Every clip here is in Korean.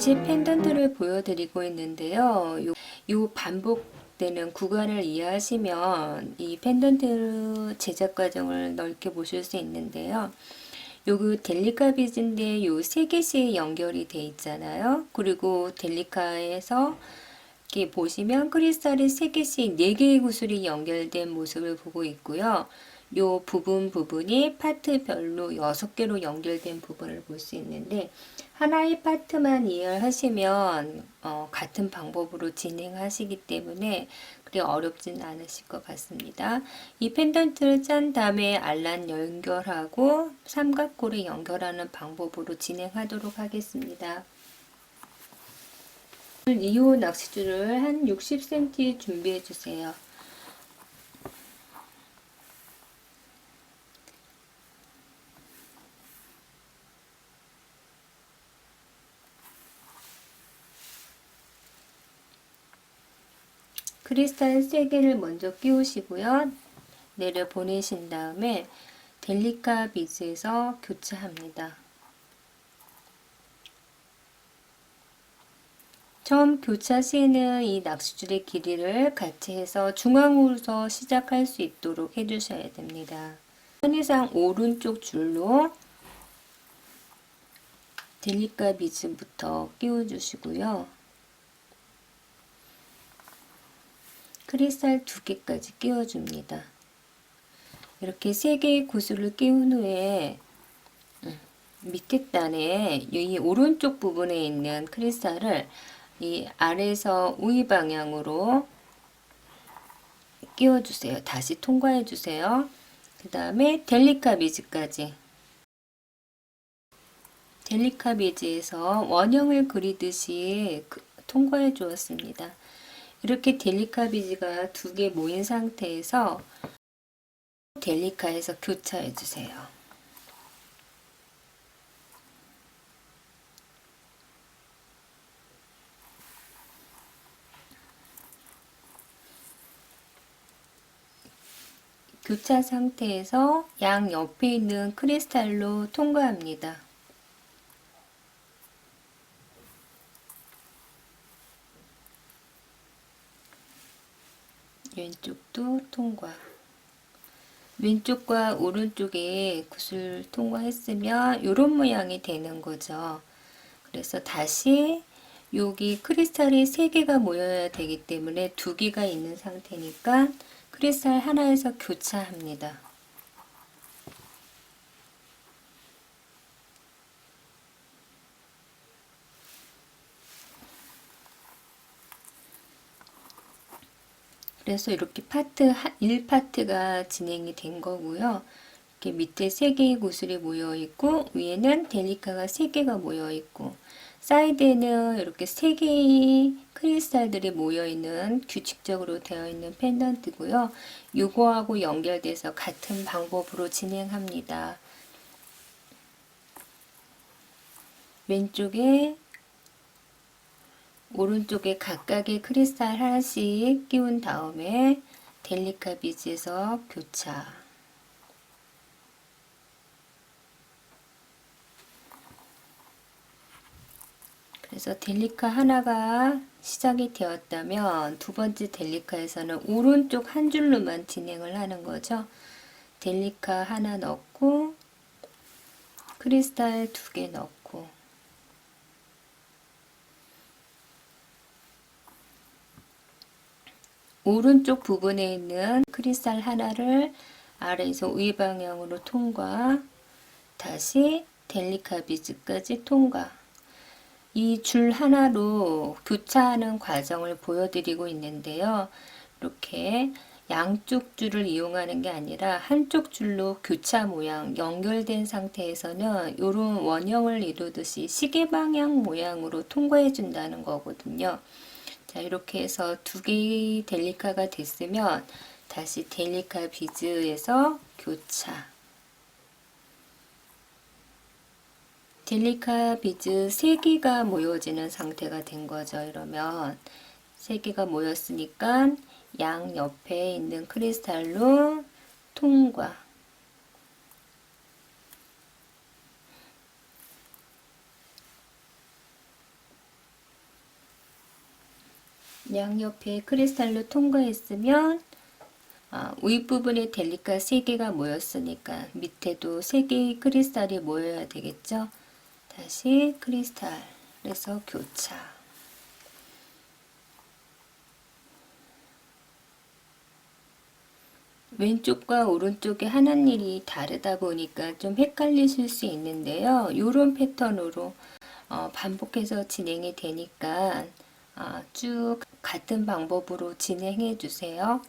같이 펜던트를 보여드리고 있는데요. 요, 요 반복되는 구간을 이해하시면 이 펜던트 제작 과정을 넓게 보실 수 있는데요. 요거 델리카 비즈인데 요 세 개씩 연결이 돼 있잖아요. 그리고 델리카에서 이렇게 보시면 크리스탈이 세 개씩 네 개의 구슬이 연결된 모습을 보고 있고요. 요 부분 부분이 파트별로 여섯 개로 연결된 부분을 볼 수 있는데 하나의 파트만 이해를 하시면 어, 같은 방법으로 진행하시기 때문에 그리 어렵진 않으실 것 같습니다. 이 펜던트를 짠 다음에 알란 연결하고 삼각골에 연결하는 방법으로 진행하도록 하겠습니다. 2호 낚시줄을 한 60cm 준비해 주세요. 크리스탈 3개를 먼저 끼우시고요. 내려 보내신 다음에 델리카 비즈에서 교차합니다. 처음 교차 시에는 이 낚시줄의 길이를 같이 해서 중앙으로서 시작할 수 있도록 해주셔야 됩니다. 편의상 오른쪽 줄로 델리카 비즈부터 끼워주시고요. 크리스탈 두 개까지 끼워줍니다. 이렇게 세 개의 구슬을 끼운 후에 음, 밑에 단에 이 오른쪽 부분에 있는 크리스탈을 이 아래에서 우위 방향으로 끼워주세요. 다시 통과해 주세요. 그 다음에 델리카 비즈까지 델리카 비즈에서 원형을 그리듯이 그, 통과해 주었습니다. 이렇게 델리카 비즈가 두 개 모인 상태에서 델리카에서 교차해 주세요. 교차 상태에서 양 옆에 있는 크리스탈로 통과합니다. 왼쪽도 통과. 왼쪽과 오른쪽에 구슬 통과했으면 이런 모양이 되는 거죠. 그래서 다시 여기 크리스탈이 3개가 모여야 되기 때문에 2개가 있는 상태니까 크리스탈 하나에서 교차합니다. 그래서 이렇게 파트 1파트가 진행이 된 거고요. 이렇게 밑에 3개의 구슬이 모여 있고 위에는 델리카가 3개가 모여 있고 사이드에는 이렇게 3개의 크리스탈들이 모여 있는 규칙적으로 되어 있는 펜던트고요. 요거하고 연결돼서 같은 방법으로 진행합니다. 왼쪽에 오른쪽에 각각의 크리스탈 하나씩 끼운 다음에 델리카 비즈에서 교차 그래서 델리카 하나가 시작이 되었다면 두 번째 델리카에서는 오른쪽 한 줄로만 진행을 하는 거죠. 델리카 하나 넣고 크리스탈 두 개 넣고 오른쪽 부분에 있는 크리스탈 하나를 아래에서 위 방향으로 통과 다시 델리카 비즈까지 통과 이 줄 하나로 교차하는 과정을 보여드리고 있는데요. 이렇게 양쪽 줄을 이용하는 게 아니라 한쪽 줄로 교차 모양 연결된 상태에서는 이런 원형을 이루듯이 시계 방향 모양으로 통과해 준다는 거거든요. 자, 이렇게 해서 두 개의 델리카가 됐으면 다시 델리카 비즈에서 교차. 델리카 비즈 3개가 모여지는 상태가 된 거죠. 이러면 3개가 모였으니까 양 옆에 있는 크리스탈로 통과. 양옆에 크리스탈로 통과했으면 아, 윗부분에 델리카 3개가 모였으니까 밑에도 3개의 크리스탈이 모여야 되겠죠. 다시 크리스탈에서 교차. 왼쪽과 오른쪽에 하는 일이 다르다 보니까 좀 헷갈리실 수 있는데요. 이런 패턴으로 어, 반복해서 진행이 되니까 아, 쭉 같은 방법으로 진행해 주세요.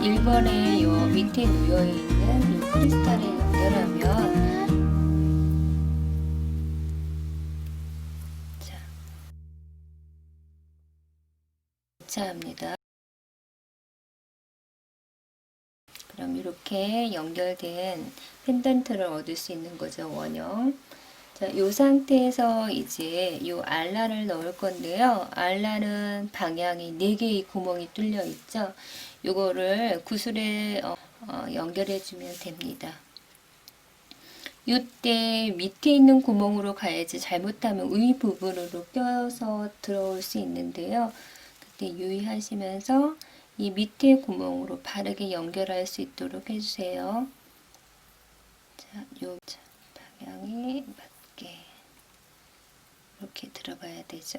1번에 요 밑에 놓여 있는 이 크리스탈에 연결하면 자, 교차합니다. 그럼 이렇게 연결된 펜던트를 얻을 수 있는 거죠, 원형. 자, 이 상태에서 이제 이 알라를 넣을 건데요. 알라는 방향이 4개의 구멍이 뚫려 있죠. 요거를 구슬에 어, 어, 연결해 주면 됩니다. 이때 밑에 있는 구멍으로 가야지 잘못하면 위 부분으로 껴서 들어올 수 있는데요. 그때 유의하시면서 이 밑에 구멍으로 바르게 연결할 수 있도록 해주세요. 자, 요 방향이 이렇게 들어가야 되죠.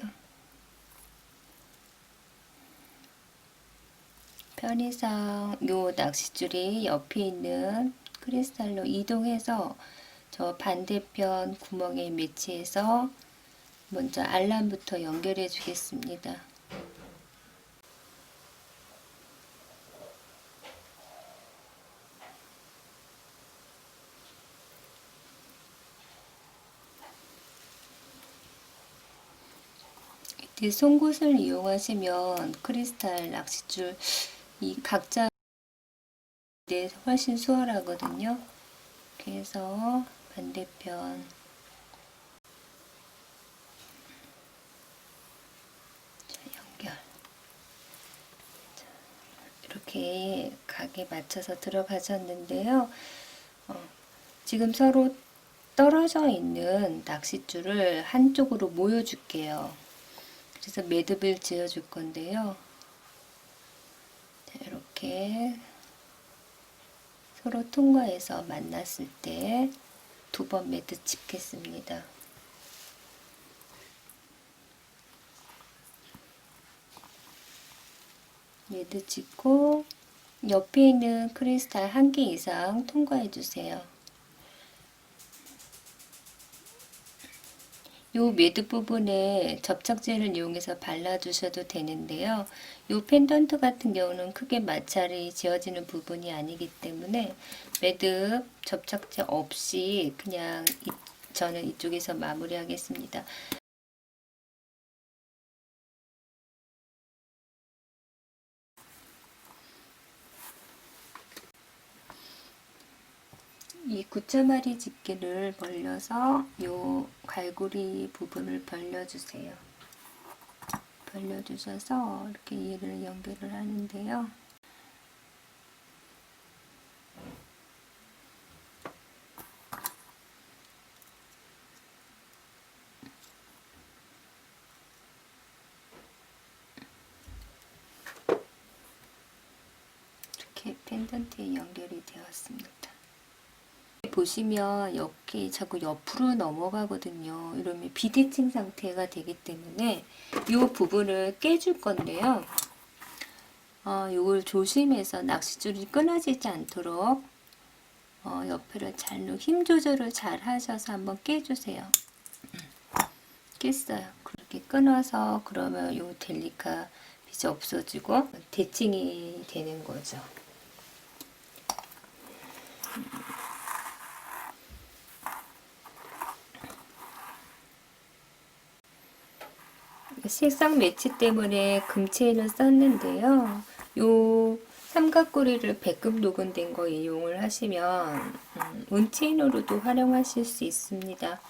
편의상 요 낚싯줄이 옆에 있는 크리스탈로 이동해서 저 반대편 구멍에 매치해서 먼저 알람부터 연결해 주겠습니다. 송곳을 이용하시면 크리스탈 낚싯줄 이 각자 네, 훨씬 수월하거든요. 그래서 반대편 자, 연결 자, 이렇게 각에 맞춰서 들어가셨는데요. 어, 지금 서로 떨어져 있는 낚싯줄을 한쪽으로 모여줄게요. 그래서 매듭을 지어 줄 건데요. 자, 이렇게 서로 통과해서 만났을 때 두 번 매듭 집겠습니다. 매듭 짓고 옆에 있는 크리스탈 한 개 이상 통과해 주세요. 요 매드 부분에 접착제를 이용해서 발라주셔도 되는데요. 요 펜던트 같은 경우는 크게 마찰이 지어지는 부분이 아니기 때문에 매드 접착제 없이 그냥 이- 저는 이쪽에서 마무리하겠습니다. 이 구자마리 집게를 벌려서 요 갈고리 부분을 벌려주세요. 벌려주셔서 이렇게 얘를 연결을 하는데요. 이렇게 펜던트에 연결이 되었습니다. 보시면 이렇게 자꾸 옆으로 넘어가거든요. 이러면 비대칭 상태가 되기 때문에 이 부분을 깨줄 건데요. 어, 이걸 조심해서 낚싯줄이 끊어지지 않도록 어, 옆에를 잘로 힘 조절을 잘 하셔서 한번 깨주세요. 깼어요. 그렇게 끊어서 그러면 이 델리카 빛이 없어지고 대칭이 되는 거죠. 색상 매치 때문에 금체인을 썼는데요. 요 삼각고리를 백금 녹은된 거 이용을 하시면 음, 은체인으로도 활용하실 수 있습니다.